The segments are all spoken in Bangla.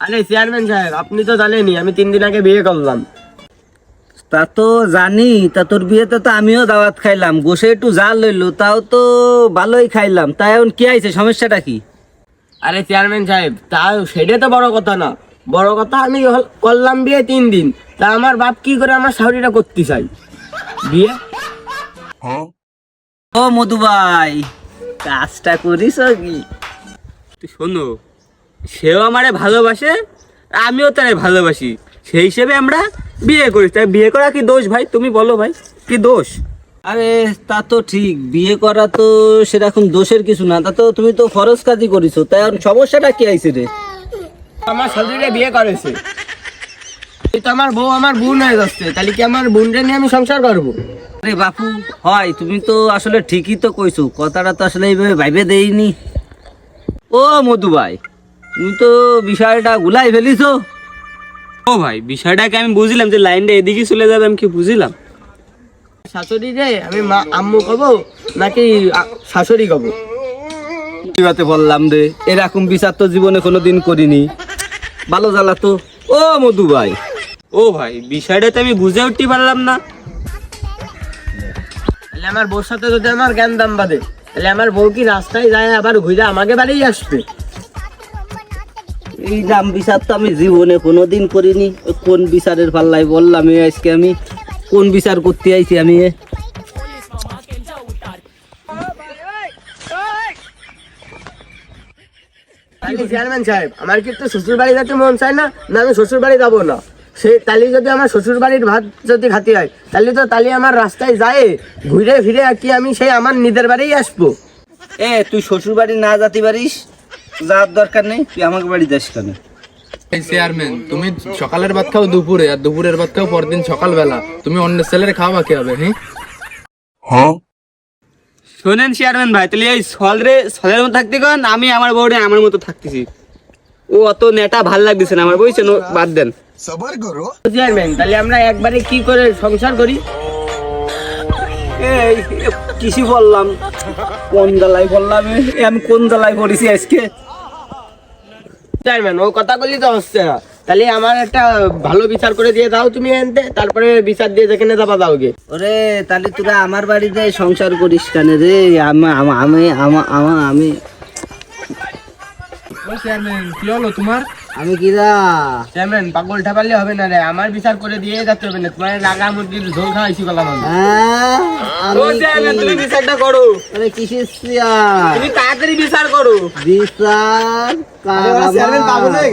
আরে চেয়ারম্যান সাহেব আপনি তো জানেনই আমি তিন দিন আগে বিয়ে করলাম। তা তো জানি তা তোর বিয়েতে তো আমিও দাওয়াত খাইলাম গোসে একটু জাল লইলো তাও তো ভালোই খাইলাম। তাই এখন কি আইছে সমস্যাটা কি? আরে চেয়ারম্যান সাহেব তা সেটা তো বড় কথা না। বড় কথা আমি করলাম বিয়ে তিন দিন। তা আমার বাপ কি করে আমার শাড়িটা করতে চাই বিয়ে? ও মধু ভাই কাজটা করিস কি? তুই শোনো সেও আমারে ভালোবাসে আমিও তারে ভালোবাসি। সেই হিসেবে আমরা বিয়ে করি। তাই বিয়ে করা কি দোষ ভাই? তুমি বলো ভাই কি দোষ? আরে তা তো ঠিক। বিয়ে করা তো সেরকম দোষের কিছু না। তা তো তুমি তো ফরজ কাজই করিছো তাই সমস্যাটা কি আইছে রে? আমার শাশুড়িটা বিয়ে করেছে। তো আমার বউ আমার বোন হয়ে যাচ্ছে। তাহলে কি আমার বোনটা নিয়ে আমি সংসার করব? আরে বাপু হয়। তুমি তো আসলে ঠিকই তো কইছো। কথাটা তো আসলে এইভাবে ভাইবে দেইনি। ও মধু ভাই তুমি তো বিষয়টা গুলাই ফেলিছো। ও ভাই বিষয়টাকে আমি বুঝলাম যে লাইনটা এদিকে চলে যাবে আমি কি বুঝলাম? শাশুড়ি রে আমি মা আম্মু কব নাকি আ- শাশুড়ি কব? বিবাতে বললাম রে এরকম বিচার তো জীবনে কোনোদিন করিনি। ভালো জ্বালা তো। ও মধু ভাই। ও ভাই বিষয়টা তো আমি বুঝে উঠতে পারলাম না। তাহলে আমার বউর সাথে যদি আমার জ্ঞান দাম বাদে তাহলে আমার বউ কি রাস্তায় যায় আবার ঘুরে আমাকে বাড়িই আসবে? এই নাম বিচার তো আমি জীবনে কোনোদিন করিনি। কোন বিচারের পাল্লাই বললাম আজকে আমি? কোন বিচার করতে আইছি আমি চেয়ারম্যান সাহেব আমার কি একটু শ্বশুর বাড়ি যেতে মন চায় না? না আমি শ্বশুর বাড়ি যাব না। সে তাহলে যদি আমার শ্বশুর বাড়ির ভাত যদি খাতে হয় তাহলে তো তাহলে আমার রাস্তায় যায়। ঘুরে ফিরে আর কি আমি সেই আমার নিজের বাড়িই আসব। এ তুই শ্বশুর বাড়ি না যেতে পারিস? যাওয়ার দরকার নেই তুই আমাকে বাড়ি যাস কেন? এই চেয়ারম্যান তুমি সকালের ভাত খাও দুপুরে আর দুপুরের ভাত খাও পরদিন সকালবেলা। তুমি অন্য ছেলের খাওয়া কি হবে হ্যাঁ? শোনেন চেয়ারম্যান ভাই তাহলে এই সলরে সলের মতো থাকতে কন আমি আমার বউরে আমার মতো থাকতেছি। ও অত নেটা ভালো লাগতেছে না আমার বুঝছেন ও বাদ দেন। সবার চেয়ারম্যান তাহলে আমরা একবারে কি করে সংসার করি? এই কিছু বললাম? কোন জ্বালাই বললাম? আমি কোন জ্বালাই করেছি আজকে? চেয়ারম্যান ও কথা বললি তো হচ্ছে না। তাহলে আমার একটা ভালো বিচার করে দিয়ে দাও তুমি এনতে তারপরে বিচার দিয়ে যেখানে যাবা দাও গে ওরে তাহলে তোরা আমার বাড়িতে সংসার করিস কেন রে? আমি আমা- আমা- আমি চেয়ারম্যান কি হলো তোমার? আমি কিরা চেয়ারম্যান পাগল ঠাপালে হবে না রে। আমার বিচার করে দিয়ে যেতে হবে না। তোমার লাগা মুরগির ঝোল খাওয়াইছি আমি হ্যাঁ? আমি চেয়ারম্যান তুমি বিচারটা করো। আরে কিসের চেয়ার? তুমি তাড়াতাড়ি বিচার করো। বিচার কার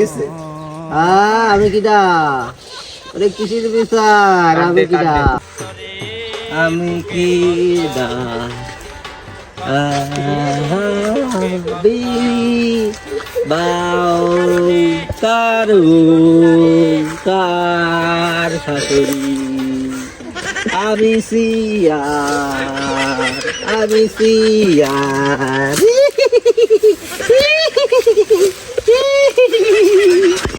গেছে। হ্যাঁ, আমি কিরা ওরে কিসের বিচার? আমি কিরা আমি কিরা আবি বাউ কার কার শাশুড়ি আমি সিয়ার আমি সিয়ার